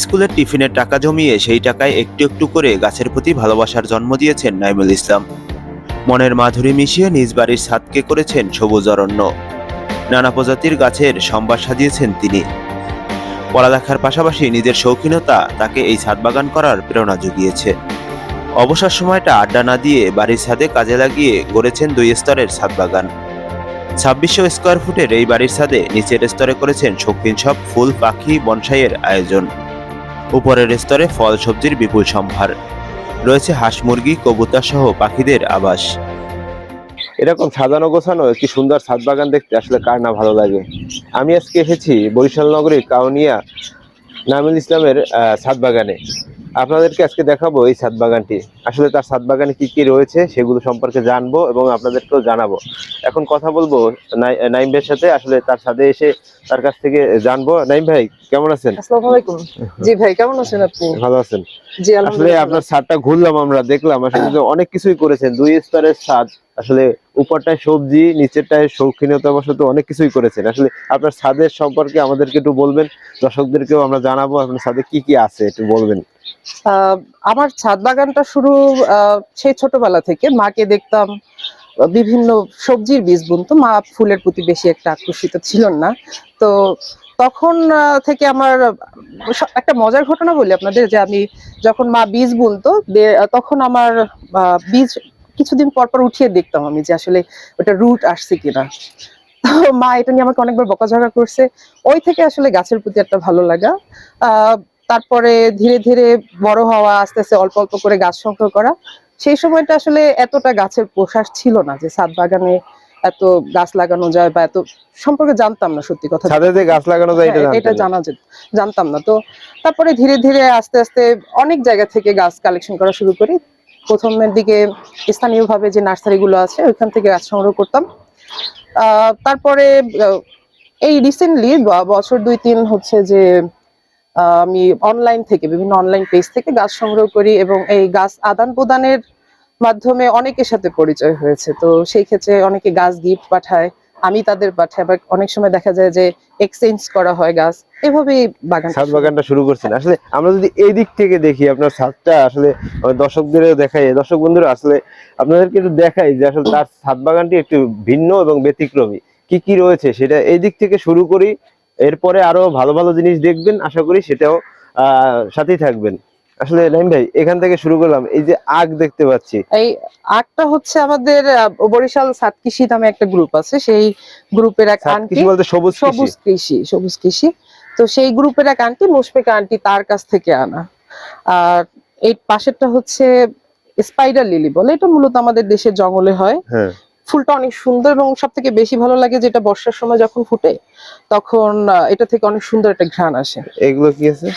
স্কুলের টিফিনের টাকা জমিয়ে সেই টাকায় একটু একটু করে গাছের প্রতি ভালোবাসার জন্ম দিয়েছেন নাইমুল ইসলাম। মনের মাধুরী মিশিয়ে নিজ বাড়ির ছাদকে করেছেন সবুজ অরণ্য। নানা প্রজাতির গাছের সম্ভার সাজিয়েছেন তিনি। পড়ালেখার পাশাপাশি নিজের শৌখিনতা তাকে এই ছাদ বাগান করার প্রেরণা জুগিয়েছে। অবসর সময়টা আড্ডা না দিয়ে বাড়ির ছাদে কাজে লাগিয়ে গড়েছেন দুই স্তরের ছাদ বাগান। ছাব্বিশশো স্কোয়ার ফুটের এই বাড়ির ছাদে নিচের স্তরে করেছেন শৌখিন সব ফুল, পাখি, বনসাইয়ের আয়োজন। উপরের স্তরে ফল, সবজির বিপুল সম্ভার। রয়েছে হাঁস, মুরগি, কবুতর সহ পাখিদের আবাস। এরকম সাজানো গোছানো একটি সুন্দর ছাদ বাগান দেখতে আসলে কার না ভালো লাগে। আমি আজকে এসেছি বরিশাল নগরীর কাউনিয়া নামিল ইসলামের ছাদ বাগানে। আপনাদেরকে আজকে দেখাবো এই ছাদ বাগানটি। আসলে তার ছাদ বাগানে কি কি রয়েছে সেগুলো সম্পর্কে জানব এবং আপনাদেরকেও জানাব। এখন কথা বলব নাই- নাইম ভাইয়ের সাথে। আসলে তার ছাদে এসে তার কাছ থেকে জানব। নাইম ভাই কেমন আছেন? আসসালামু আলাইকুম। জি ভাই কেমন আছেন আপনি? ভালো আছেন। জি আসলে আপনার ছাদটা ঘুরলাম আমরা দেখলাম। আসলে অনেক কিছুই করেছেন। দুই স্তরের ছাদ আসলে উপরটায় সবজি নিচেরটায় শৌখিনতা বশত অনেক কিছুই করেছেন। আসলে আপনার ছাদের সম্পর্কে আমাদেরকে একটু বলবেন দর্শকদেরকেও আমরা জানাব আপনার ছাদে কি কি আছে একটু বলবেন। আমার ছাদ বাগানটা শুরু সেই ছোটবেলা থেকে। মাকে দেখতাম, বিভিন্ন সবজির বীজ বুনতো। মা ফুলের প্রতি বেশি একটা আকর্ষিত ছিলেন না। তো তখন থেকে আমার একটা মজার ঘটনা বলি আপনাদের, যে আমি যখন মা বীজ বুনতো তখন আমার বীজ কিছুদিন পর পর উঠিয়ে দেখতাম আমি যে আসলে ওটা রুট আসছে কিনা। তো মা এটা নিয়ে আমাকে অনেকবার বকাঝকা করছে। ওই থেকে আসলে গাছের প্রতি একটা ভালো লাগা। তারপরে ধীরে ধীরে বড় হওয়া আস্তে আস্তে অল্প অল্প করে গাছ সংগ্রহ করা সেই সময়টা আসলে এতটা গাছের প্রসার ছিল না যে ছাদ বাগানে এত গাছ লাগানো যায় বা এত সম্পর্কে জানতাম না সত্যি কথা। ছাদে যে গাছ লাগানো যায় এটা হ্যাঁ। জানা যেত জানতাম না। তো তারপরে ধীরে ধীরে আস্তে আস্তে অনেক জায়গা থেকে গাছ কালেকশন করা শুরু করি। প্রথমের দিকে স্থানীয়ভাবে যে নার্সারিগুলো আছে ওইখান থেকে গাছ সংগ্রহ করতাম। আহ, তারপরে এই রিসেন্টলি বছর দুই তিন হচ্ছে যে আমি অনলাইন থেকে বিভিন্ন অনলাইন পেজ থেকে গাছ সংগ্রহ করি এবং এই গাছ আদান প্রদানের মাধ্যমে অনেকের সাথে পরিচয় হয়েছে। তো সেই ক্ষেত্রে অনেকে গাছ গিফট পাঠায় আমি তাদের পাঠাই আবার অনেক সময় দেখা যায় যে এক্সচেঞ্জ করা হয় গাছ। এভাবেই বাগান ছাদ বাগানটা শুরু করছেন। আসলে আমরা যদি এই দিক থেকে দেখি আপনার ছাদটা আসলে আমাদের দর্শকদেরও দেখাই দর্শক বন্ধুরা আসলে আপনাদেরকে একটু দেখাই যে আসলে তার ছাদ বাগানটি একটু ভিন্ন এবং ব্যতিক্রমী। কি কি রয়েছে সেটা এই দিক থেকে শুরু করি এরপরে আরও ভালো ভালো জিনিস দেখবেন আশা করি সেটাও সাথেই থাকবেন। আসলে নাইম ভাই এখান থেকে শুরু করলাম। এই যে আগ দেখতে পাচ্ছি। এই আটটা হচ্ছে আমাদের বরিশাল সাত কৃষি নামে একটা গ্রুপ আছে। সেই গ্রুপের এক আন্টি কৃষি বলতে সবুজ সবুজ কৃষি সবুজ কৃষি। তো সেই গ্রুপের এক আন্টি মুশফিকা আন্টি তার কাছ থেকে আনা। আর এই পাশেরটা হচ্ছে স্পাইডার লিলি বলে। এটা মূলত আমাদের দেশের জঙ্গলে হয়। হ্যাঁ। ফুলটা অনেক সুন্দর এবং সব থেকে বেশি ভালো লাগে যেটা বর্ষার সময় যখন ফুটে তখন এটা থেকে অনেক সুন্দর একটা ঘ্রাণ আসে। এগুলো কি আছে?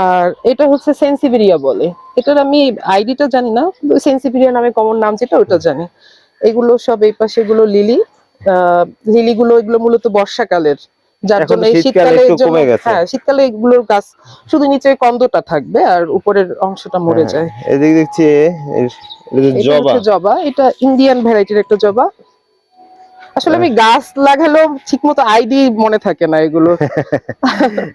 আর এটা হচ্ছে সেন্সিভেরিয়া বলে। এটার আমি আইডিটা জানি না সেন্সিভেরিয়া নামে কমন নাম যেটা ওটা জানি। এগুলো সব এই পাশে এগুলো লিলি লিলি গুলো এগুলো মূলত বর্ষাকালের যার জন্য এই শীতকালে শীতকালে একটু জন্য- কমে গেছে। হ্যাঁ শীতকালে এগুলোর গাছ শুধু নিচে কন্দটা থাকবে আর উপরের অংশটা মরে হ্যাঁ, যায়। এদিকে দেখছি জবা। জবা এটা ইন্ডিয়ান ভ্যারাইটির একটা জবা। আসলে আমি গাছ লাগালেও ঠিক মতো আইডি মনে থাকে না এগুলো।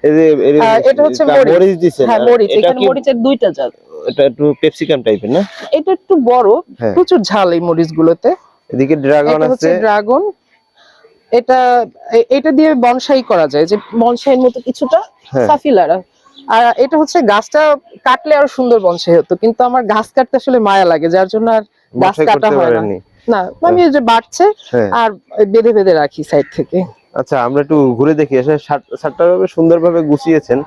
এই যে এই যে- আহ, এটা হচ্ছে এটা মরিচ। দিছেন হ্যাঁ মরিচ এখানে মরিচের দুইটা জাত। এটা একটু ক্যাপসিকাম টাইপের না? এটা একটু বড় হ্যাঁ। প্রচুর ঝাল এই মরিচ গুলোতে এদিকে ড্রাগন আছে। ড্রাগন এটা এটা দিয়ে বনসাই করা যায় যে বনসাইয়ের মতো কিছুটা হ্যাঁ। সাফিলারা। আর এটা হচ্ছে গাছটা কাটলে আরও সুন্দর বনসাই হতো কিন্তু আমার গাছ কাটতে আসলে মায়া লাগে যার জন্য আর গাছ কাটা হয় না। না আমি যে বাড়ছে হ্যাঁ। আর বেঁধে বেঁধে রাখি সাইড থেকে। আচ্ছা আমরা একটু ঘুরে দেখি আসলে সাতটা ভাবে সুন্দরভাবে গুছিয়েছেন।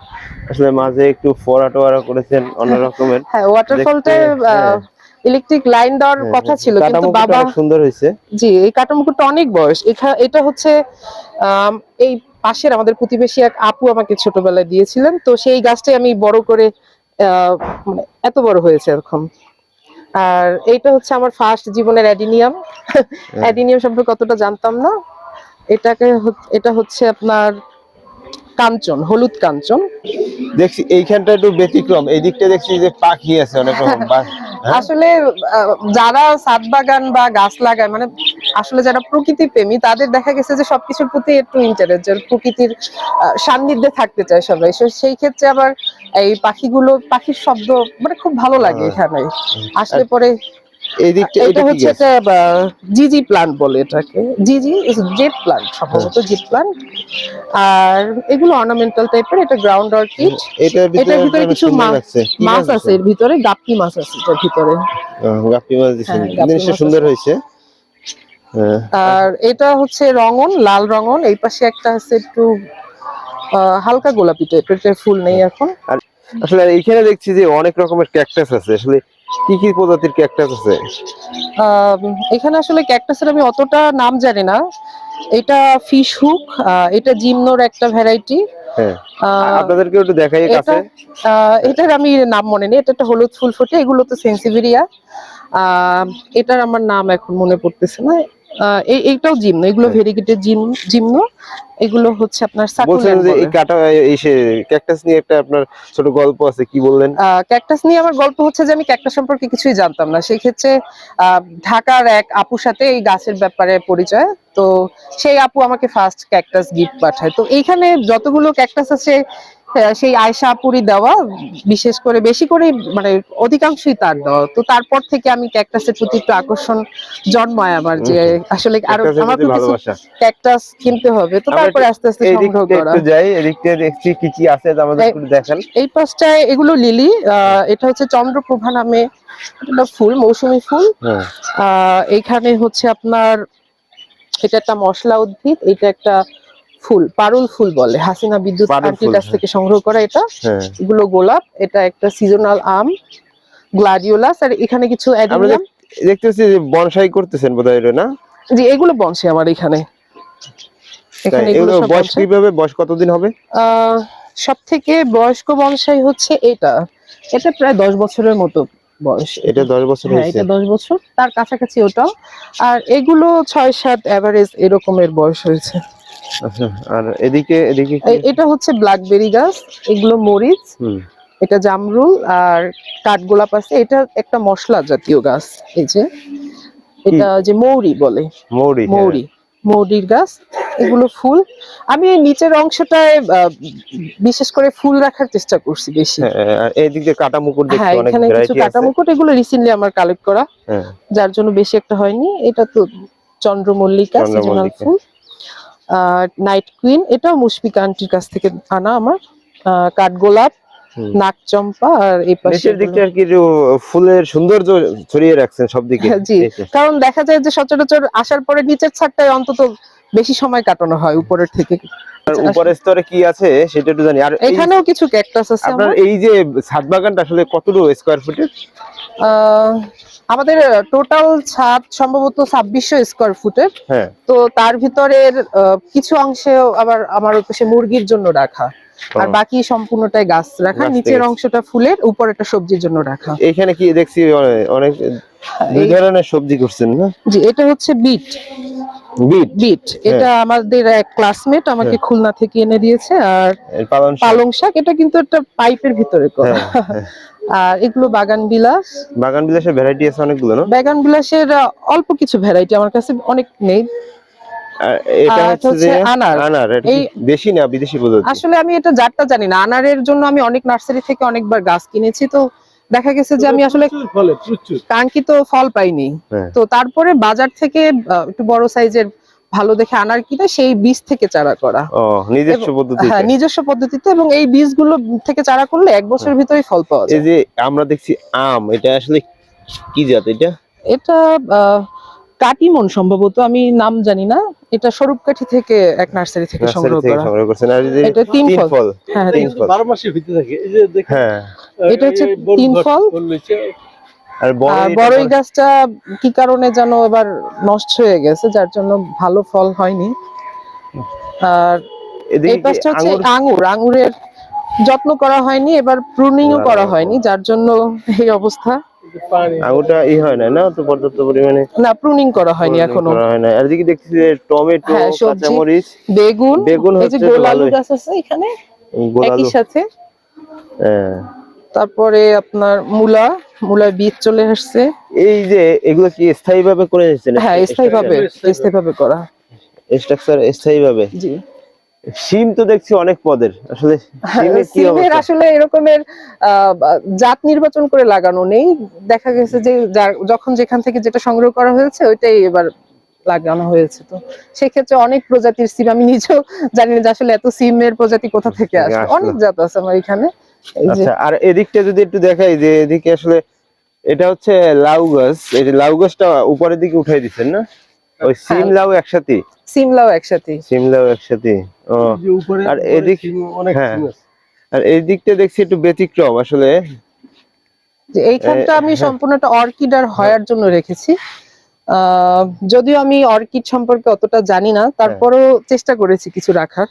আসলে মাঝে একটু ফোয়ারা টোয়ারা করেছেন অন্য রকমের। হ্যাঁ ওয়াটারফলটা। ইলেকট্রিক লাইন দেওয়ার কথা ছিল কিন্তু বাবা সুন্দর হয়েছে। জি এই কাটামুকুটটা অনেক বয়স। এটা হচ্ছে এই পাশের আমাদের প্রতিবেশী এক আপু আমাকে ছোটবেলায় দিয়েছিলেন। তো সেই গাছটাই আমি বড় করে মানে এত বড় হয়েছে এখন। আর এইটা হচ্ছে আমার ফার্স্ট জীবনের অ্যাডিনিয়াম। অ্যাডিনিয়াম সম্পর্কে কতটা জানতাম না। এটাকে এটা হচ্ছে আপনার কাঞ্চন হলুদ কাঞ্চন। দেখছি এইখানটা একটু ব্যতিক্রম। এই দিকটা দেখছি যে পাখি আছে অনেক রকম। আসলে আহ, যারা সাত বাগান বা গাছ লাগায় মানে আসলে যারা প্রকৃতি প্রেমী তাদের দেখা গেছে যে সবকিছুর প্রতি একটু ইন্টারেস্ট প্রকৃতির সান্নিধ্যে থাকতে চায় সবাই। সেই ক্ষেত্রে আবার এই পাখিগুলো পাখির শব্দ মানে খুব ভালো লাগে হ্যাঁ। এখানে। আসলে পরে এই দিকটা এটা হচ্ছে? একটা জিজি প্লান্ট বলে এটাকে। জিজি জেট প্লান্ট সম্ভবত জেট প্লান্ট আর এগুলো অর্নামেন্টাল টাইপের এটা গ্রাউন্ড অর্কিড এটার ভিতরে এটার ভিতরে কিছু মাছ- আছে এর ভিতরে গাপ্পি মাছ আছে এটার ভিতরে। গাপ্পি মাছ দিছেন হ্যাঁ, জিনিসটা সুন্দর হয়েছে। হ্যাঁ, আর এটা হচ্ছে রঙন লাল রঙন। এই পাশে একটা আছে একটু হালকা গোলাপি টাইপের ফুল নেই এখন। আসলে এইখানে দেখছি যে অনেক রকমের ক্যাকটাস আছে। আসলে কি কি প্রজাতির ক্যাকটাস আছে? এখানে আসলে ক্যাকটাসের আমি অতটা নাম জানি না। এটা ফিশ হুক এটা জিমনোর একটা ভ্যারাইটি হ্যাঁ। আপনাদেরকে একটু দেখাই কাছে। এটার আমি নাম মনে নেই এটা একটা হলুদ ফুল ফোটে এগুলো তো সেন্সিভিরিয়া এটার আমার নাম এখন মনে পড়তেছে না। এইটাও জিমনো এগুলো হ্যাঁ। Variegated gym gymno. এগুলো হচ্ছে আপনার সাকুলেন্ট যে এই কাটা এই ক্যাকটাস নিয়ে একটা আপনার ছোট গল্প আছে কি বললেন? ক্যাকটাস নিয়ে আমার গল্প হচ্ছে যে আমি ক্যাকটাস সম্পর্কে কিছুই জানতাম না। সেই ক্ষেত্রে আহ, ঢাকার এক আপুর সাথে এই গাছের ব্যাপারে পরিচয়। তো সেই আপু আমাকে ফার্স্ট ক্যাকটাস গিফট পাঠায়। তো এইখানে যতগুলো ক্যাকটাস আছে সেই আয়সা আপুরই দেওয়া বিশেষ করে বেশি করে মানে অধিকাংশই তার দেওয়া। তো তারপর থেকে আমি ক্যাকটাসের প্রতি একটু আকর্ষণ জন্মায় আমার যে আসলে আরও আমার প্রতি তো কিছু ক্যাকটাস কিনতে হবে। তো তারপরে আস্তে আস্তে সংগ্রহ করা। একটু যাই এদিকটা দেখছি কি কি আছে আমাদের একটু দেখান। এই পাশটায় এগুলো লিলি আহ, এটা হচ্ছে চন্দ্রপ্রভা নামে একটা ফুল মৌসুমী ফুল। হ্যাঁ। আহ, এইখানে হচ্ছে আপনার এটা একটা মশলা উদ্ভিদ এটা একটা ফুল পারুল ফুল বলে। হাসিনা বিদ্যুৎ আন্টির কাছ হ্যাঁ। থেকে সংগ্রহ করা এটা। হ্যাঁ। এগুলো গোলাপ এটা একটা সিজনাল আম গ্লাডিওলাস আর এখানে কিছু অ্যাডিনিয়াম দেখ- যে বনসাই করতেছেন বোধহয় এটা না? জি এগুলো বংশে আমার এখানে। এখানে এগুলো এগুলো বয়স কীভাবে বয়স কতদিন হবে? সব থেকে বয়স্ক বংশাই হচ্ছে এটা। এটা প্রায় দশ বছরের মতো বয়স। এটা দশ বছর হ্যাঁ এটা দশ বছর। তার কাছাকাছি ওটাও। আর এগুলো ছয় সাত এভারেজ এরকমের বয়স হয়েছে। আচ্ছা, আর এদিকে এদিকে এটা হচ্ছে ব্ল্যাকবেরি গাছ এগুলো মরিচ এটা জামরুল আর কাঠগোলাপ আছে। এটা একটা মশলা জাতীয় গাছ এই যে। এটা যে মৌরি বলে। মৌরি হ্যাঁ। মৌরি মৌরির গাছ এগুলো ফুল। আমি নিচের অংশটায় বিশেষ করে ফুল রাখার চেষ্টা করছি বেশি। হ্যাঁ, আর এদিক দিয়ে কাটা মুকুট দেখছি হ্যাঁ অনেক এখানে কিছু কাটা মুকুট এগুলো রিসেন্টলি আমার কালেক্ট করা। হ্যাঁ। যার জন্য বেশি একটা হয়নি। এটা তো চন্দ্রমল্লিকা সিজনাল ফুল। নাইট কুইন এটাও মুশফিকা আন্টির কাছ থেকে আনা আমার। কাঠগোলাপ হুম। নাকচম্পা আর এই পাশে দিকটা আর কি ফুলের সৌন্দর্য ছড়িয়ে রাখছেন সব দিকে। হ্যাঁ, জি। কারণ দেখা যায় যে সচরাচর আসার পরে নিচের ছাদটায় অন্তত বেশি সময় কাটানো হয় উপরের থেকে। উপরের স্তরে কি আছে সেটা একটু জানি। আর এখানেও কিছু ক্যাকটাস আছে আপনার এই যে ছাদ বাগানটা আসলে কতটুকু স্কোয়ার ফুটের আমাদের টোটাল ছাদ সম্ভবত ছাব্বিশশো স্কোয়ার ফুটের হ্যাঁ। তো তার ভিতরের কিছু অংশে আবার আমার পাশে মুরগির জন্য রাখা। আর বাকি সম্পূর্ণটাই গাছ রাখা। নিচের অংশটা ফুলের উপর একটা সবজির জন্য রাখা। এখানে কি দেখছি অনেক দুই ধরনের সবজি করছেন না? জি এটা হচ্ছে বিট। বিট? বিট। এটা আমাদের এক ক্লাসমেট আমাকে খুলনা থেকে এনে দিয়েছে। আর পালং শাক এটা কিন্তু একটা পাইপের ভিতরে করা। হ্যাঁ, হ্যাঁ। আর এগুলো বাগান বিলাস। বাগান বিলাসের ভ্যারাইটি আছে অনেকগুলো না? বাগান বিলাসের অল্প কিছু ভ্যারাইটি আমার কাছে অনেক নেই। আর এটা আর হচ্ছে হচ্ছে আনার। আনার এই- দেশি না বিদেশি প্রজাতি? আসলে আমি এটা জাতটা জানি না। আনারের জন্য আমি অনেক নার্সারি থেকে অনেকবার গাছ কিনেছি তো দেখা গেছে যে আমি আসলে কাঙ্ক্ষিত ফল পাইনি। হ্যাঁ। তো তারপরে বাজার থেকে একটু বড় সাইজের ভালো দেখে আনার কিনে সেই বীজ থেকে চারা করা। নিজস্ব এবং- পদ্ধতি হ্যাঁ নিজস্ব পদ্ধতিতে এবং এই বীজগুলো থেকে চারা করলে এক বছরের ভিতরেই ফল পাওয়া হ্যাঁ। এই যে আমরা দেখছি আম এটা আসলে কি জাত এটা? এটা আহ, কাটিমন সম্ভবত আমি নাম জানি না। এটা স্বরূপকাঠি থেকে এক নার্সারি থেকে সংগ্রহ করা। সংগ্রহ করছেন। আর এই যে এটা তিন ফল। ফল। হ্যাঁ তিন ফল। বারো মাসে হইতে থাকে। এই যে দেখেন হ্যাঁ। এটা হচ্ছে তিন ফল। বড়ই গাছটা কি কারণে যেন এবার নষ্ট হয়ে গেছে যার জন্য ভালো ফল হয়নি। আর এই পাশটা হচ্ছে আঙ্গুর? আঙ্গুর আঙ্গুরের যত্ন করা হয়নি এবার প্রুনিংও করা হয়নি যার জন্য এই অবস্থা। আঙুরটা ই হয় না না? তো পর্যাপ্ত পরিমাণে না প্রুনিং করা হয়নি এখনও। করা হয় না। আর এদিকে দেখছি যে টমেটো হ্যাঁ, কাঁচামরিচ বেগুন বেগুন হচ্ছে তো গোল আলু ভালোই। গাছ আছে এখানে একই সাথে। হ্যাঁ। তারপরে আপনার মূলা মূলার বীজ চলে আসছে। এই যে এগুলো কি স্থায়ী ভাবে করে দিচ্ছেন হ্যাঁ স্থায়ী ভাবে স্থায়ীভাবে। স্থায়ী ভাবে করা। স্ট্রাকচার স্থায়ী ভাবে জি। সিম তো দেখছি অনেক পদের। আসলে সিমের আসলে এরকমের জাত নির্বাচন করে লাগানো নেই। দেখা গেছে যে যখন যেখান থেকে যেটা সংগ্রহ করা হয়েছে ওইটাই এবার লাগানো হয়েছে তো। সেক্ষেত্রে অনেক প্রজাতির সিম আমি নিজেও জানি না যে আসলে এত সিমের প্রজাতি কোথা থেকে আসে। অনেক জাত আছে আমার এখানে। আচ্ছা আর এদিকটা যদি একটু দেখাই যে এদিকে আসলে এটা হচ্ছে লাউ গাছ এই যে লাউ গাছটা উপরের দিকে উঠাই দিচ্ছেন না? ওই সিম হ্যাঁ। লাউ একসাথে? সিমলাও একসাথে। সিম লাউ একসাথে ও। আর এদিক- অনেক হ্যাঁ। আর এই দিকটা দেখছি একটু ব্যতিক্রম আসলে। যে এইখানটা আমি হ্যাঁ। সম্পূর্ণ একটা অর্কিড আর হয়ার জন্য রেখেছি। আহ, যদিও আমি অর্কিড সম্পর্কে অতটা জানি না তারপরেও চেষ্টা করেছি কিছু রাখার।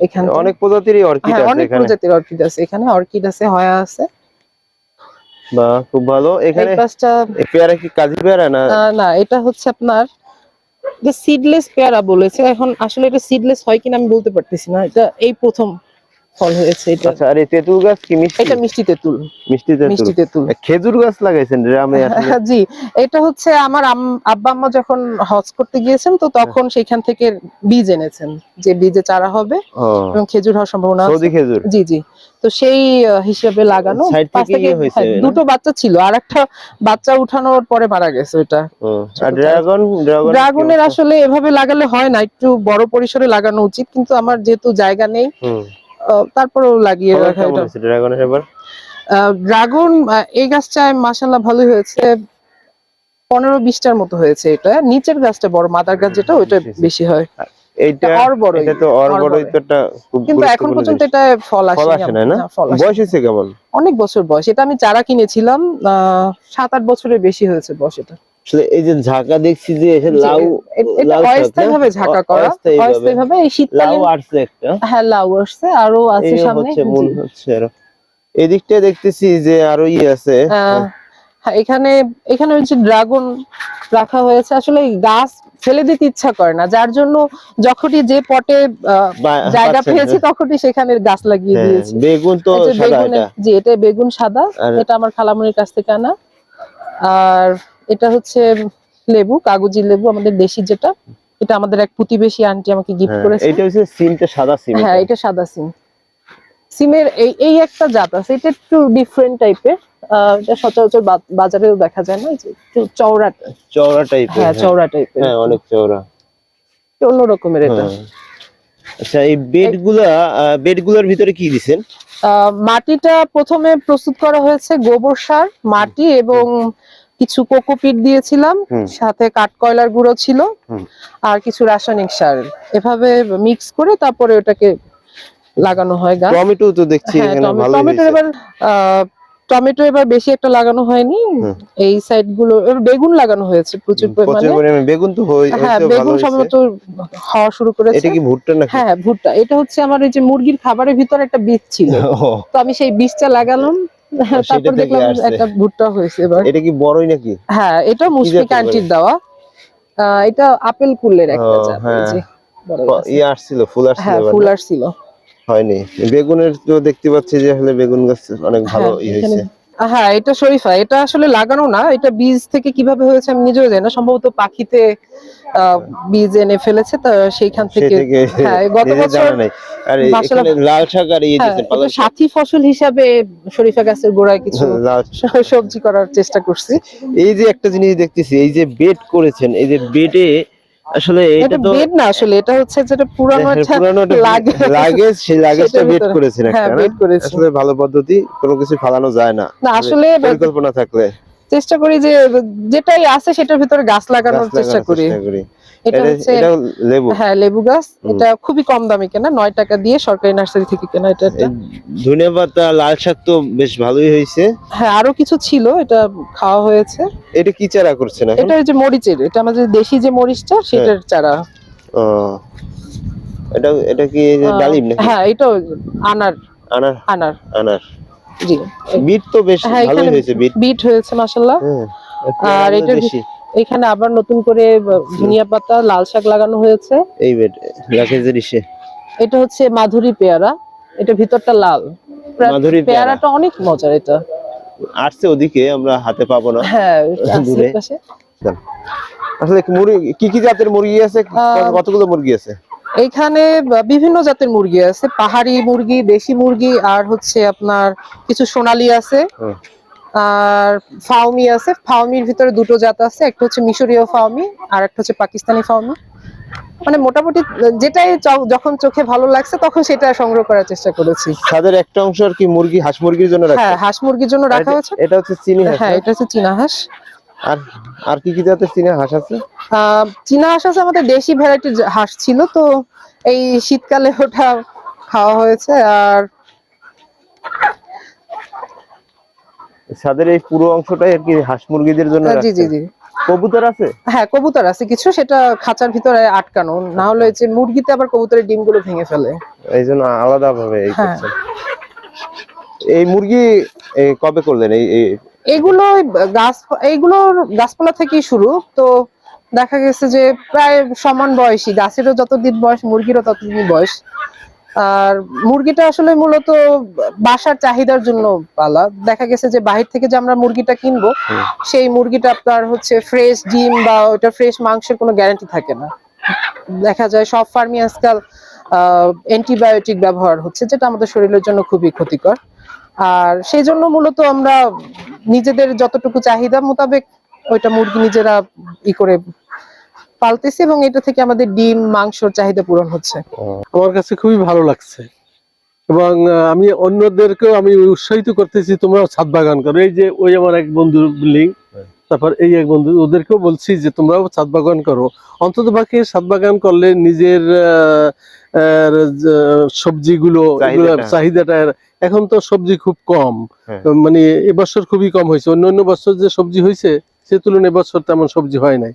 এখানে অনেক প্রজাতিরই অর্কিড হ্যাঁ আছে অনেক প্রজাতির অর্কিড আছে। এখানে অর্কিড আছে হয়া আছে। বা খুব ভালো। এখানে পেয়ারা কি কাজী পেয়ারা না? না এটা হচ্ছে আপনার যে সিডলেস পেয়ারা বলেছে। এখন আসলে এটা সিডলেস হয় কিনা আমি বলতে পারতেছি না। এটা এই প্রথম ফল হয়েছে এটা। আচ্ছা আর এই তেঁতুল গাছ কি মিষ্টি? এটা মিষ্টি তেঁতুল। মিষ্টি তেঁতুল। মিষ্টি তেঁতুল। খেজুর গাছ লাগাইছেন গ্রামে আসলে জি। এটা হচ্ছে আমার আম- আব্বা আম্মা যখন হজ করতে গিয়েছেন তো তখন সেখান থেকে বীজ এনেছেন যে বীজে চারা হবে এবং খেজুর হওয়ার সম্ভাবনা আছে। সৌদি খেজুর? জি জি। তো সেই হিসেবে লাগানো। পাঁচ থেকে ইয়ে হ্যাঁ, দুটো বাচ্চা ছিল। আর একটা বাচ্চা উঠানোর পরে মারা গেছে ওটা ড্রাগন ড্রাগন ড্রাগনের আসলে এভাবে লাগালে হয় না। একটু বড় পরিসরে লাগানো উচিত কিন্তু আমার যেহেতু জায়গা নেই তারপরেও লাগিয়ে রাখা এটা। ড্রাগনের এবার? ড্রাগন এই গাছটায় মাসাল্লাহ ভালোই হয়েছে। পনেরো বিশটার মতো হয়েছে এটা। নিচের গাছটা বড় মাদার গাছ যেটা ওইটা বেশি। হয়। এইটা অর্বরই, এটা তো অর্বরই। তো একটা খুব কিন্তু এখন পর্যন্ত এটা ফল ফল আসেনি আসে না? না ফল আসেনি। বয়স হয়েছে কেমন? অনেক বছর বয়স। এটা আমি চারা কিনেছিলাম আহ, সাত আট বছরের বেশি হয়েছে বয়স এটা। এই যে ঝাঁকা দেখছি যে লাউ লাউ ঝাঁকা করা ভাবে লাউ আসছে একটা। হ্যাঁ লাউ আসছে আরও আছে সামনে। হচ্ছে মূল হচ্ছে আরও। এদিকটা দেখতেছি যে আরও ইয়ে আছে। হ্যাঁ। এখানে এখানে হচ্ছে ড্রাগন রাখা হয়েছে। আসলে গাছ ফেলে দিতে ইচ্ছা করে না যার জন্য যখনই যে পটে জায়গা পেয়েছি তখনই সেখানে গাছ লাগিয়ে হ্যাঁ, দিয়েছি। বেগুন তো সাদা জি এটা বেগুন সাদা এটা আমার খালামনির কাছ থেকে আনা। আর এটা হচ্ছে লেবু কাগজি লেবু আমাদের দেশি যেটা এটা আমাদের এক প্রতিবেশী আন্টি আমাকে গিফট হ্যাঁ, করেছে। এইটা হচ্ছে সিমটা সাদা সিম হ্যাঁ এটা। এটা সাদা সিম। সিমের এই এই একটা জাত আছে এটা একটু ডিফারেন্ট টাইপের এটা সচরাচর বাজারেও দেখা যায় না যে একটু চওড়া চওড়া টাইপের হ্যাঁ চওড়া টাইপের হ্যাঁ অনেক চওড়া। অন্য রকমের এটা। হ্যাঁ। আচ্ছা এই বেডগুলা বেড ভিতরে কি আহ, মাটিটা প্রথমে প্রস্তুত করা হয়েছে গোবর সার মাটি এবং কিছু কোকোপিট দিয়েছিলাম। সাথে কাঠকয়লার গুঁড়ো ছিল আর কিছু রাসায়নিক সার। এভাবে মিক্স করে তারপরে ওটাকে লাগানো হয় গাছ। টমেটো তো দেখছি হ্যাঁ এখানে ভালো টমেটো এবার আহ, টমেটো এবার বেশি একটা লাগানো হয়নি। এই সাইডগুলো বেগুন লাগানো হয়েছে প্রচুর পরিমাণে। বেগুন তো হ্যাঁ বেগুন সম্ভবত হওয়া শুরু করেছে। এটা কি ভুট্টা নাকি? হ্যাঁ ভুট্টা। এটা হচ্ছে আমার ওই যে মুরগির খাবারের ভিতরে একটা বীজ ছিল। তো আমি সেই বীজটা লাগালাম তারপর দেখলাম একটা ভুট্টা হয়েছে এবার। এটা কি বড়ই নাকি? হ্যাঁ এটা মুশফিক আন্টির দেওয়া। আহ, এটা আপেল কুলের একটা জাত হ্যাঁ। আসছিল ফুল আসছিল হ্যাঁ ফুল আসছিল। হয়নি। বেগুনের তো দেখতে পাচ্ছি যে আসলে বেগুন গাছ অনেক ভালো হ্যাঁ, ই হয়েছে। হ্যাঁ এটা শরীফা এটা আসলে লাগানো না এটা বীজ থেকে কীভাবে হয়েছে আমি নিজেও জানি না সম্ভবত পাখিতে বীজ এনে ফেলেছে তা সেইখান থেকে হ্যাঁ গত বছর লাল শাক আর হ্যাঁ, সাথী ফসল হিসাবে শরীফা গাছের গোড়ায় কিছু সবজি করার চেষ্টা করছি। এই যে একটা জিনিস দেখতেছি এই যে বেড করেছেন এই যে বেডে আসলে এটা তো বেড না আসলে এটা হচ্ছে যেটা পুরানো হ্যাঁ, একটা লাগে লাগেজ। সেই লাগেজটা বেড করেছেন হ্যাঁ একটা করেছি। আসলে ভালো পদ্ধতি কোনো কিছু ফালানো যায় না। না আসলে পরিকল্পনা থাকলে। চেষ্টা করি যে যেটাই আছে সেটার ভিতরে গাছ লাগানোর চেষ্টা করি। চেষ্টা করি। এটা এটা- হচ্ছে লেবু। হ্যাঁ লেবু গাছ। এটা খুবই কম দামে কেনা নয় টাকা দিয়ে সরকারি নার্সারি থেকে কেনা এটা। পাতা লাল শাক তো বেশ ভালোই হয়েছে। হ্যাঁ আরও কিছু ছিল এটা খাওয়া হয়েছে। এটা কি চারা করছেন এখন? এটা যে মরিচের এটা আমাদের দেশি যে মরিচটা সেটার চারা। ও এটা এটা কি ডালিম নাকি? হ্যাঁ এটা আনার। আনার? আনার। আনার। জি। বিট তো বেশ হ্যাঁ ভালোই হয়েছে বিট। বিট হয়েছে মাসাল্লাহ হ্যাঁ আর দেশি। এখানে আবার নতুন করে ধনিয়া পাতা লাল শাক লাগানো হয়েছে। এই বেড এটা হচ্ছে মাধুরী পেয়ারা। এটা ভিতরটা লাল। পেয়ারা। পেয়ারাটা অনেক মজার এটা। আসছে ওদিকে আমরা হাতে পাবো না। হ্যাঁ দূরে। আসলে মুরগি কি কি জাতের মুরগি আছে? কতগুলো মুরগি আছে? এইখানে বিভিন্ন জাতের মুরগি আছে। পাহাড়ি মুরগি দেশি মুরগি আর হচ্ছে আপনার কিছু সোনালী আছে। হুম। আর ফাউমি আছে। ফাউমির ভিতরে দুটো জাত আছে। একটা হচ্ছে মিশরীয় ফাউমি আর একটা হচ্ছে পাকিস্তানি ফাউমি মানে মোটামুটি যেটাই যখন চোখে ভালো লাগছে তখন সেটা সংগ্রহ করার চেষ্টা করেছি। তাদের একটা অংশ আর কি মুরগি হাঁস মুরগির জন্য রাখা হ্যাঁ হাঁস মুরগির জন্য রাখা হয়েছে। এটা হচ্ছে চিনি হাঁস হ্যাঁ এটা হচ্ছে চীনা হাঁস। আর আর কি কি জাতের চিনি হাঁস আছে? চীনা হাঁস আছে আমাদের দেশি ভ্যারাইটির হাঁস ছিল তো এই শীতকালে ওটা খাওয়া হয়েছে। আর ছাদের এই পুরো অংশটাই আর কি হাঁস মুরগিদের জন্য জি জি জি। কবুতর আছে? হ্যাঁ কবুতর আছে কিছু সেটা খাঁচার ভিতরে আটকানো। না হলে যে মুরগিতে আবার কবুতরের ডিমগুলো ভেঙে ফেলে। এই জন্য আলাদা ভাবে এই হ্যাঁ। এই মুরগি কবে করলেন? এই এগুলো গাছ এইগুলোর গাছপালা থেকেই শুরু। তো দেখা গেছে যে প্রায় সমান বয়সী গাছেরও যতদিন বয়স মুরগিরও ততদিন বয়স। আর মুরগিটা আসলে মূলত বাসার চাহিদার জন্য পালা। দেখা গেছে যে বাহির থেকে যে আমরা মুরগিটা কিনবো সেই মুরগিটা আপনার হচ্ছে ফ্রেশ ডিম বা ওটা ফ্রেশ মাংসের কোনো গ্যারান্টি থাকে না। দেখা যায় সব ফার্মি আজকাল অ্যান্টিবায়োটিক ব্যবহার হচ্ছে যেটা আমাদের শরীরের জন্য খুবই ক্ষতিকর। আর সেই জন্য মূলত আমরা নিজেদের যতটুকু চাহিদা মোতাবেক ওইটা মুরগি নিজেরা ই করে পালতেছি এবং এটা থেকে আমাদের ডিম মাংসর চাহিদা পূরণ হচ্ছে। আমার কাছে খুবই ভালো লাগছে। এবং আমি অন্যদেরকেও আমি উৎসাহিত করতেছি তোমরাও ছাদ বাগান করো। এই যে ওই আমার এক বন্ধুর বিল্ডিং হ্যাঁ। তারপর এই এক বন্ধু ওদেরকেও বলছি যে তোমরাও ছাদ বাগান করো। অন্তত বাকি ছাদ বাগান করলে নিজের সবজিগুলো চাহিদাটা। চাহিদাটা এখন তো সবজি খুব কম। হ্যাঁ। মানে এবছর খুবই কম হয়েছে। অন্য অন্য বছর যে সবজি হয়েছে সে তুলনায় এবছর তেমন সবজি হয় নাই।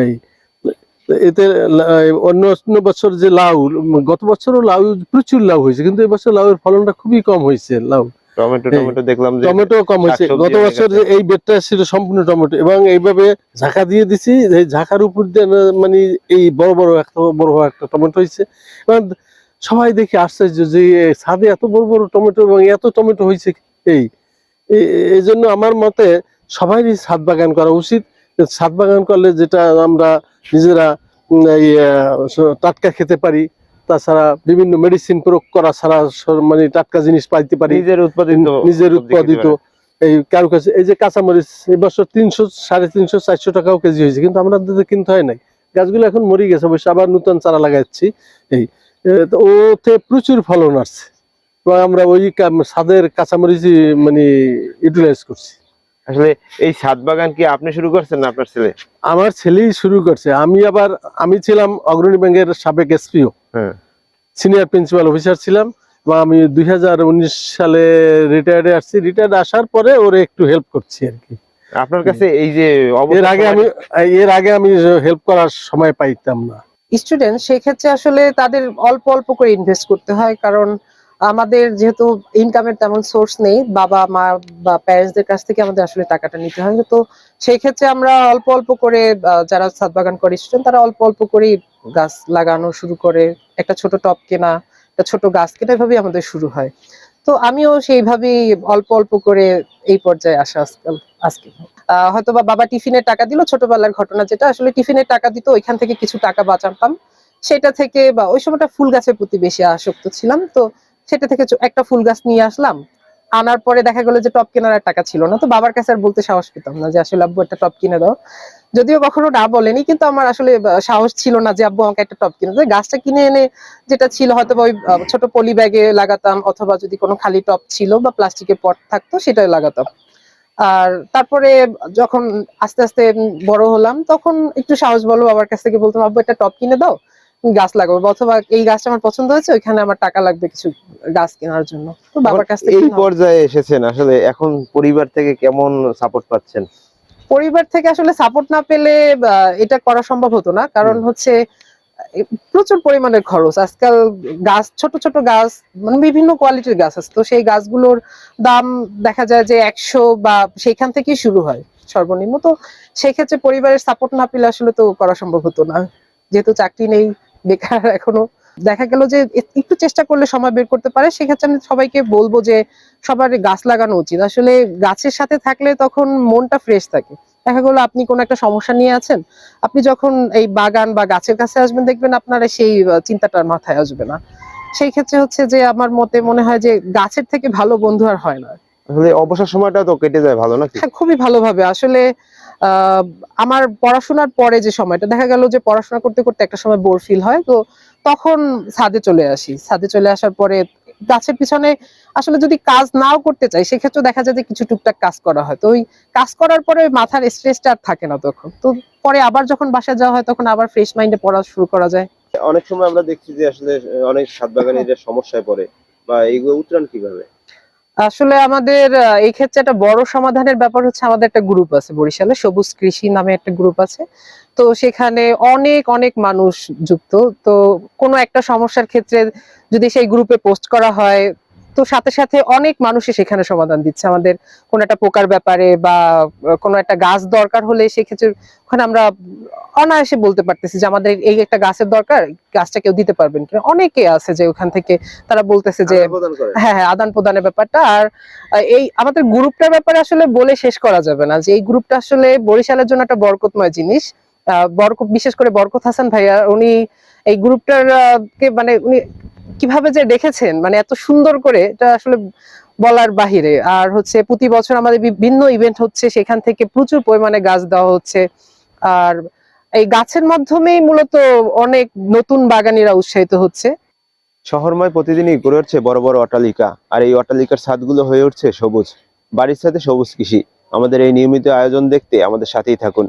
এই এতে অন্য অন্য বছর যে লাউ গত বছরও লাউ প্রচুর লাউ হয়েছে কিন্তু এবছর লাউয়ের ফলনটা খুবই কম হয়েছে লাউ। টমেটো টমেটো দেখলাম যে টমেটো কম হয়েছে। গত বছর যে এই বেডটা ছিল সম্পূর্ণ টমেটো এবং এইভাবে ঝাঁকা দিয়ে দিছি এই ঝাঁকার উপর দিয়ে মানে এই বড় বড় একটা বড় একটা টমেটো হয়েছে। এবং সবাই দেখে আশ্চর্য যে ছাদে এত বড় বড় টমেটো এবং এত টমেটো হয়েছে এই এই- জন্য আমার মতে সবারই ছাদ বাগান করা উচিত। ছাদ বাগান করলে যেটা আমরা নিজেরা টাটকা খেতে পারি। তাছাড়া বিভিন্ন মেডিসিন প্রয়োগ করা ছাড়া মানে টাটকা জিনিস পাইতে পারি। নিজের উৎপাদিত নিজের উৎপাদিত এই কারও কাছে এই যে কাঁচামরিচ এবছর তিনশো সাড়ে তিনশো চারশো টাকাও কেজি হয়েছে কিন্তু আমাদের কিনতে হয় নাই। গাছগুলো এখন মরে গেছে অবশ্য আবার নতুন চারা লাগাচ্ছি। এই ওতে প্রচুর ফলন আসছে। আমরা ওই কা- ছাদের কাঁচামরিচ মানে ইউটিলাইজ করছি। আসলে এই ছাদ বাগান কি আপনি শুরু করছেন না আপনার ছেলে? আমার ছেলেই শুরু করছে। আমি আবার আমি ছিলাম অগ্রণী ব্যাংকের সাবেক এসপিও হ্যাঁ। সিনিয়র প্রিন্সিপাল অফিসার ছিলাম এবং আমি দুই হাজার উনিশ সালে রিটায়ার্ডে আসছি। রিটায়ার্ড আসার পরে ওরে একটু হেল্প করছি আর কি। আপনার কাছে এই যে এর আগে আমি এর আগে আমি হেল্প করার সময় পাইতাম না। স্টুডেন্ট সেক্ষেত্রে আসলে তাদের অল্প অল্প করে ইনভেস্ট করতে হয় কারণ আমাদের যেহেতু ইনকামের তেমন সোর্স নেই, বাবা, মা বা প্যারেন্টসদের কাছ থেকে আমাদের আসলে টাকাটা নিতে হয়। তো সেই ক্ষেত্রে আমরা অল্প অল্প করে যারা ছাদ বাগান করে স্টুডেন্ট তারা অল্প অল্প করেই গাছ লাগানো শুরু করে। একটা ছোট টব কেনা, একটা ছোট গাছ কেনা এভাবেই আমাদের শুরু হয়। তো আমিও সেইভাবেই অল্প অল্প করে এই পর্যায়ে আসা আজকাল আজকে। হয়তো বা বাবা টিফিনের টাকা দিল, ছোটবেলার ঘটনা যেটা, আসলে টিফিনের টাকা দিত, ওইখান থেকে কিছু টাকা বাঁচাতাম। সেটা থেকে বা ওই সময়টা ফুল গাছের প্রতি বেশি আসক্ত ছিলাম। তো সেটা থেকে একটা ফুল গাছ নিয়ে আসলাম। আনার পরে দেখা গেলো যে টপ কেনার আর টাকা ছিল না। তো বাবার কাছে আর বলতে সাহস পেতাম না যে, আসলে আব্বু, একটা টপ কিনে দাও। যদিও কখনো না বলেনি, কিন্তু আমার আসলে সাহস ছিল না যে, আব্বু, আমাকে একটা টপ কিনে দেয় গাছটা কিনে এনে যেটা ছিল, হয়তো ওই ছোট পলি ব্যাগে লাগাতাম, অথবা যদি কোনো খালি টপ ছিল বা প্লাস্টিকের পট থাকতো, সেটাই লাগাতাম। আর তারপরে যখন আস্তে আস্তে বড় হলাম, তখন একটু সাহস বলো বাবার কাছ থেকে বলতাম, আব্বু, একটা টপ কিনে দাও। গাছ লাগাবো অথবা এই গাছটা আমার পছন্দ হয়েছে ওইখানে আমার টাকা লাগবে কিছু গাছ কেনার জন্য। তো বাবার কাছ থেকে এই পর্যায়ে এসেছেন আসলে এখন পরিবার থেকে কেমন সাপোর্ট পাচ্ছেন? পরিবার থেকে আসলে সাপোর্ট না পেলে এটা করা সম্ভব হতো না কারণ হচ্ছে প্রচুর পরিমাণের খরচ। আজকাল গাছ ছোট ছোট গাছ মানে বিভিন্ন কোয়ালিটির গাছ আছে। তো সেই গাছগুলোর দাম দেখা যায় যে একশো বা সেইখান থেকেই শুরু হয় সর্বনিম্ন। তো সেক্ষেত্রে পরিবারের সাপোর্ট না পেলে আসলে তো করা সম্ভব হতো না। যেহেতু চাকরি নেই বেকার এখনও। দেখা গেল যে একটু চেষ্টা করলে সময় বের করতে পারে সেক্ষেত্রে আমি সবাইকে বলব যে সবার গাছ লাগানো উচিত। আসলে গাছের সাথে থাকলে তখন মনটা ফ্রেশ থাকে। দেখা গেলো আপনি কোনো একটা সমস্যা নিয়ে আছেন আপনি যখন এই বাগান বা গাছের কাছে আসবেন দেখবেন আপনার সেই আহ, চিন্তাটা মাথায় আসবে না। সেই ক্ষেত্রে হচ্ছে যে আমার মতে মনে হয় যে গাছের থেকে ভালো বন্ধু আর হয় না। আসলে অবসর সময়টা তো কেটে যায় ভালো নাকি? হ্যাঁ খুবই ভালোভাবে। আসলে আমার পড়াশোনার পরে যে সময়টা দেখা গেল যে পড়াশোনা করতে করতে একটা সময় বোর ফিল হয় তো তখন ছাদে চলে আসি। ছাদে চলে আসার পরে গাছের পিছনে আসলে যদি কাজ নাও করতে চাই সেক্ষেত্রে দেখা যায় যে কিছু টুকটাক কাজ করা হয়। তো ওই কাজ করার পরে মাথার স্ট্রেসটা আর থাকে না তখন। তো পরে আবার যখন বাসায় যাওয়া হয় তখন আবার ফ্রেশ মাইন্ডে পড়া শুরু করা যায়। অনেক সময় আমরা দেখছি যে আসলে অনেক সাত বাগানিরা সমস্যায় পড়ে বা এইগুলো উত্তরাণ কীভাবে? আসলে আমাদের এই ক্ষেত্রে একটা বড় সমাধানের ব্যাপার হচ্ছে আমাদের একটা গ্রুপ আছে বরিশালে, সবুজ কৃষি নামে একটা গ্রুপ আছে। তো সেখানে অনেক অনেক মানুষ যুক্ত। তো কোনো একটা সমস্যার ক্ষেত্রে যদি সেই গ্রুপে পোস্ট করা হয় তো সাথে সাথে অনেক মানুষই সেখানে সমাধান দিচ্ছে। আমাদের কোনো একটা পোকার ব্যাপারে বা কোনো একটা গাছ দরকার হলে সেক্ষেত্রে ওখানে আমরা অনায়াসে বলতে পারতেছি যে আমাদের এই একটা গাছের দরকার গাছটা কেউ দিতে পারবেন কিনা অনেকে আছে যে ওখান থেকে তারা বলতেছে যে হ্যাঁ হ্যাঁ আদান প্রদানের ব্যাপারটা। আর এই আমাদের গ্রুপটার ব্যাপারে আসলে বলে শেষ করা যাবে না যে এই গ্রুপটা আসলে বরিশালের জন্য একটা বরকতময় জিনিস। আহ, বরকত বিশেষ করে বরকত হাসান ভাইয়া উনি এই গ্রুপটার কে মানে উনি কীভাবে যে দেখেছেন? মানে এত সুন্দর করে এটা আসলে বলার বাহিরে। আর হচ্ছে প্রতি বছর আমাদের বিভিন্ন ইভেন্ট হচ্ছে, সেখান থেকে প্রচুর পরিমাণে গাছ দেওয়া হচ্ছে। আর এই গাছের মাধ্যমেই মূলত অনেক নতুন বাগানিরা উৎসাহিত হচ্ছে। শহরময় প্রতিদিনই গড়ে উঠছে বড় বড় অট্টালিকা। আর এই অট্টালিকার ছাদগুলো হয়ে উঠছে সবুজ। বাড়ির সাথে সবুজ কৃষি। আমাদের এই নিয়মিত আয়োজন দেখতে আমাদের সাথেই থাকুন।